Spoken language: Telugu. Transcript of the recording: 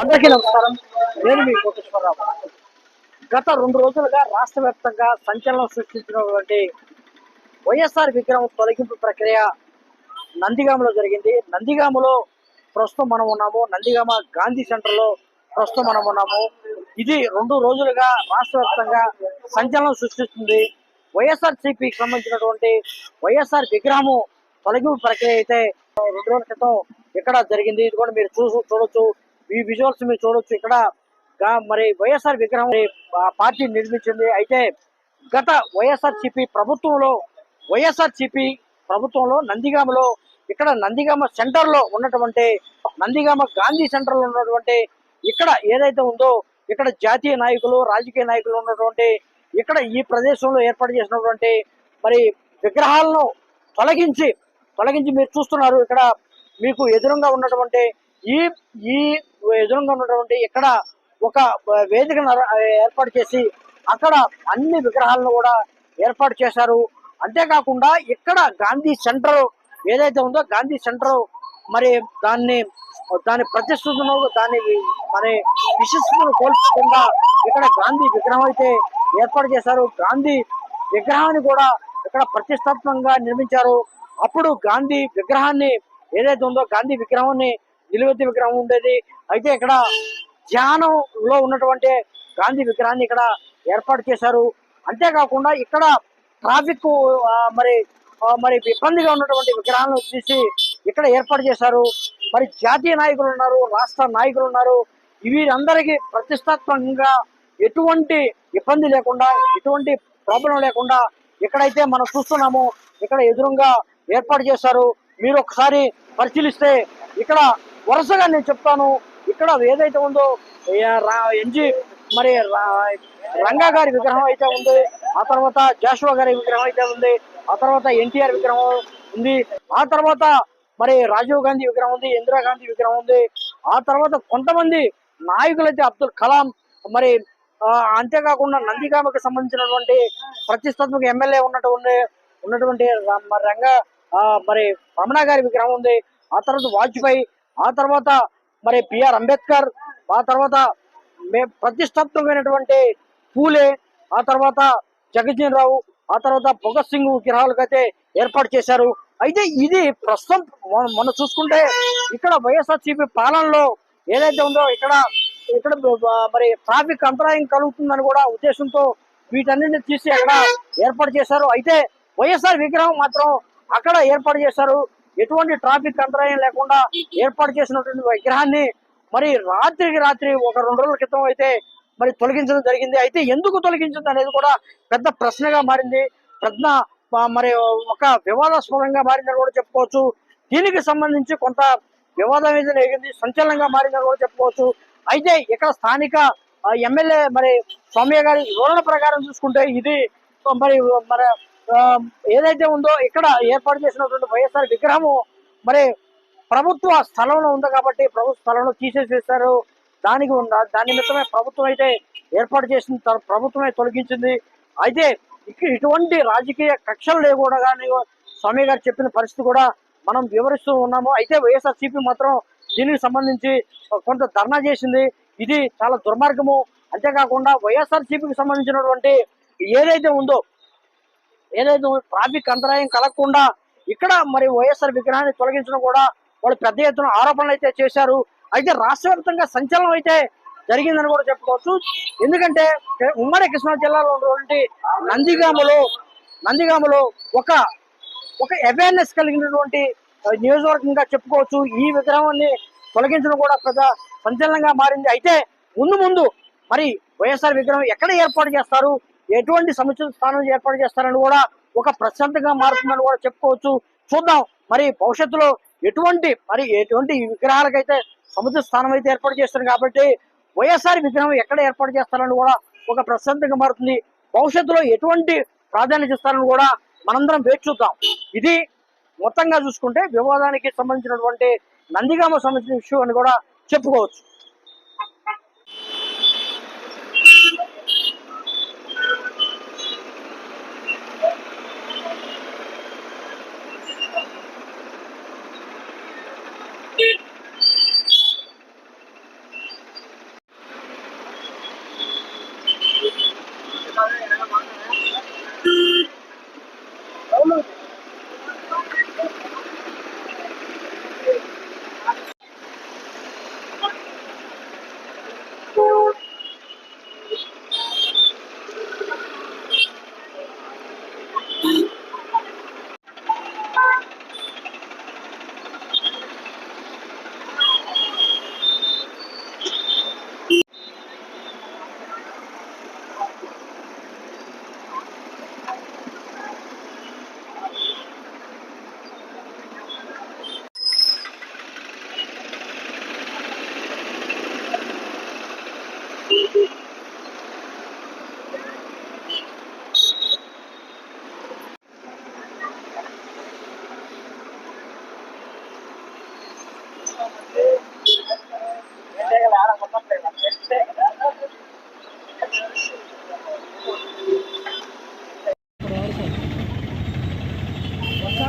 అందరికీ నమస్కారం. నేను మీ కోటేశ్వరరావు. గత రెండు రోజులుగా రాష్ట్ర వ్యాప్తంగా సంచలనం సృష్టించినటువంటి వైఎస్ఆర్ విగ్రహం తొలగింపు ప్రక్రియ నందిగామలో జరిగింది. నందిగామలో ప్రస్తుతం మనం ఉన్నాము. నందిగామ గాంధీ సెంటర్లో ప్రస్తుతం మనం ఉన్నాము. ఇది రెండు రోజులుగా రాష్ట్ర వ్యాప్తంగా సంచలనం సృష్టిస్తుంది. వైఎస్ఆర్ సిపికి సంబంధించినటువంటి వైఎస్ఆర్ విగ్రహము తొలగింపు ప్రక్రియ అయితే రెండు రోజుల క్రితం ఇక్కడ జరిగింది. ఇది కూడా మీరు చూసు చూడొచ్చు. ఈ విజువల్స్ మీరు చూడొచ్చు. ఇక్కడ మరి వైఎస్ఆర్ విగ్రహం పార్టీ నిర్మించింది. అయితే గత వైఎస్ఆర్ సిపి ప్రభుత్వంలో వైఎస్ఆర్ సిపి ప్రభుత్వంలో నందిగామలో ఇక్కడ నందిగామ సెంటర్లో ఉన్నటువంటి నందిగామ గాంధీ సెంటర్లో ఉన్నటువంటి ఇక్కడ ఏదైతే ఉందో ఇక్కడ జాతీయ నాయకులు రాజకీయ నాయకులు ఉన్నటువంటి ఇక్కడ ఈ ప్రదేశంలో ఏర్పాటు చేసినటువంటి మరి విగ్రహాలను తొలగించి తొలగించి మీరు చూస్తున్నారు. ఇక్కడ మీకు ఎదురుగా ఉన్నటువంటి ఈ ఈ ఎదురుగా ఉన్నటువంటి ఇక్కడ ఒక వేదిక ఏర్పాటు చేసి అక్కడ అన్ని విగ్రహాలను కూడా ఏర్పాటు చేశారు. అంతేకాకుండా ఇక్కడ గాంధీ సెంటర్ ఏదైతే ఉందో గాంధీ సెంటర్ మరి దాన్ని దాని ప్రతిష్ఠను దాని మరి విశిష్టను కోల్పోకుండా ఇక్కడ గాంధీ విగ్రహం అయితే ఏర్పాటు చేశారు. గాంధీ విగ్రహాన్ని కూడా ఇక్కడ ప్రతిష్టాత్మకంగా నిర్మించారు. అప్పుడు గాంధీ విగ్రహాన్ని ఏదైతే ఉందో గాంధీ విగ్రహాన్ని నిలువెత్తి విగ్రహం ఉండేది. అయితే ఇక్కడ ధ్యానంలో ఉన్నటువంటి గాంధీ విగ్రహాన్ని ఇక్కడ ఏర్పాటు చేశారు. అంతేకాకుండా ఇక్కడ ట్రాఫిక్ మరి మరి ఇబ్బందిగా ఉన్నటువంటి విగ్రహాలను తీసి ఇక్కడ ఏర్పాటు చేశారు. మరి జాతీయ నాయకులు ఉన్నారు రాష్ట్ర నాయకులు ఉన్నారు. వీరందరికీ ప్రతిష్టాత్మకంగా ఎటువంటి ఇబ్బంది లేకుండా ఎటువంటి ప్రాబ్లం లేకుండా ఎక్కడైతే మనం చూస్తున్నామో. ఇక్కడ ఎదురుగా ఏర్పాటు చేశారు. మీరు ఒకసారి పరిశీలిస్తే ఇక్కడ వరుసగా నేను చెప్తాను. ఇక్కడ ఏదైతే ఉందో ఎంజి రా- మరి రా- రంగా గారి విగ్రహం అయితే ఉంది. ఆ తర్వాత జాషువా గారి విగ్రహం అయితే ఉంది. ఆ తర్వాత ఎన్టీఆర్ విగ్రహం ఉంది. ఆ తర్వాత మరి రాజీవ్ గాంధీ విగ్రహం ఉంది ఇందిరాగాంధీ విగ్రహం ఉంది. ఆ తర్వాత కొంతమంది నాయకులైతే అబ్దుల్ కలాం మరి అంతేకాకుండా నందిగామకి సంబంధించినటువంటి ప్రతిష్టాత్మక ఎమ్మెల్యే ఉన్నటువంటి ఉన్నటువంటి మరి రంగ మరి రమణ గారి విగ్రహం ఉంది. ఆ తర్వాత వాజ్పేయి ఆ తర్వాత మరి పిఆర్ అంబేద్కర్ ఆ తర్వాత మే- ప్రతిష్టాత్మకమైనటువంటి పూలే ఆ తర్వాత జగజ్జన్ రావు ఆ తర్వాత భగత్ సింగ్ విగ్రహాలకైతే అయితే ఏర్పాటు చేశారు. అయితే ఇది ప్రస్తుతం మనం చూసుకుంటే ఇక్కడ వైఎస్ఆర్సీపీ పాలనలో ఏదైతే ఉందో ఇక్కడ ఇక్కడ మరి ట్రాఫిక్ అంతరాయం కలుగుతుందని కూడా ఉద్దేశంతో వీటన్నిటిని తీసి అక్కడ ఏర్పాటు చేశారు. అయితే వైఎస్ఆర్ విగ్రహం మాత్రం అక్కడ ఏర్పాటు చేశారు. ఎటువంటి ట్రాఫిక్ అంతరాయం లేకుండా ఏర్పాటు చేసినటువంటి విగ్రహాన్ని మరి రాత్రికి రాత్రి ఒక రెండు రోజుల క్రితం అయితే మరి తొలగించడం జరిగింది. అయితే ఎందుకు తొలగించింది అనేది కూడా పెద్ద ప్రశ్నగా మారింది. పెద్ద మరి ఒక వివాదాస్పదంగా మారిందని కూడా చెప్పుకోవచ్చు. దీనికి సంబంధించి కొంత వివాదం ఏదైనా ఎగింది సంచలనంగా మారిందని కూడా చెప్పుకోవచ్చు. అయితే ఇక్కడ స్థానిక ఎమ్మెల్యే మరి సౌమ్య గారి వివరణ ప్రకారం చూసుకుంటే ఇది మరి మరి ఏదైతే ఉందో ఇక్కడ ఏర్పాటు చేసినటువంటి వైఎస్ఆర్ విగ్రహము మరి ప్రభుత్వ స్థలంలో ఉంది కాబట్టి ప్రభుత్వ స్థలంలో తీసేసేసారు దానికి ఉన్న దాని నిమిత్తమే ప్రభుత్వం అయితే ఏర్పాటు చేసిన ప్రభుత్వమే తొలగించింది. అయితే ఇటువంటి రాజకీయ కక్షలు లేకుండా కానీ స్వామి గారు చెప్పిన పరిస్థితి కూడా మనం వివరిస్తూ ఉన్నాము. అయితే వైఎస్ఆర్సీపీ మాత్రం దీనికి సంబంధించి కొంత ధర్నా చేసింది. ఇది చాలా దుర్మార్గము. అంతేకాకుండా వైఎస్ఆర్సీపీకి సంబంధించినటువంటి ఏదైతే ఉందో ఏదైతే ట్రాఫిక్ అంతరాయం కలగకుండా ఇక్కడ మరి వైఎస్ఆర్ విగ్రహాన్ని తొలగించడం కూడా వాళ్ళు పెద్ద ఎత్తున ఆరోపణలు అయితే చేశారు. అయితే రాష్ట్ర వ్యాప్తంగా సంచలనం అయితే జరిగిందని కూడా చెప్పుకోవచ్చు. ఎందుకంటే ఉమ్మడి కృష్ణా జిల్లాలో ఉన్నటువంటి నందిగామలో నందిగామలో ఒక ఒక అవేర్నెస్ కలిగినటువంటి నియోజకవర్గంగా చెప్పుకోవచ్చు. ఈ విగ్రహాన్ని తొలగించడం కూడా పెద్ద సంచలనంగా మారింది. అయితే ముందు ముందు మరి వైఎస్ఆర్ విగ్రహం ఎక్కడ ఏర్పాటు చేస్తారు? ఎటువంటి సముచిత స్థానం ఏర్పాటు చేస్తారని కూడా ఒక ప్రశాంతంగా మారుతుందని కూడా చెప్పుకోవచ్చు. చూద్దాం. మరి భవిష్యత్తులో ఎటువంటి మరి ఎటువంటి విగ్రహాలకైతే సముచిత స్థానం అయితే ఏర్పాటు చేస్తారు కాబట్టి వైఎస్ఆర్ విగ్రహం ఎక్కడ ఏర్పాటు చేస్తారని కూడా ఒక ప్రశాంతంగా మారుతుంది. భవిష్యత్తులో ఎటువంటి ప్రాధాన్యత ఇస్తారని కూడా మనందరం వేచి చూద్దాం. ఇది మొత్తంగా చూసుకుంటే వివాదానికి సంబంధించినటువంటి నందిగామ సంబంధించిన ఇష్యూ అని కూడా చెప్పుకోవచ్చు ఒకసారి నా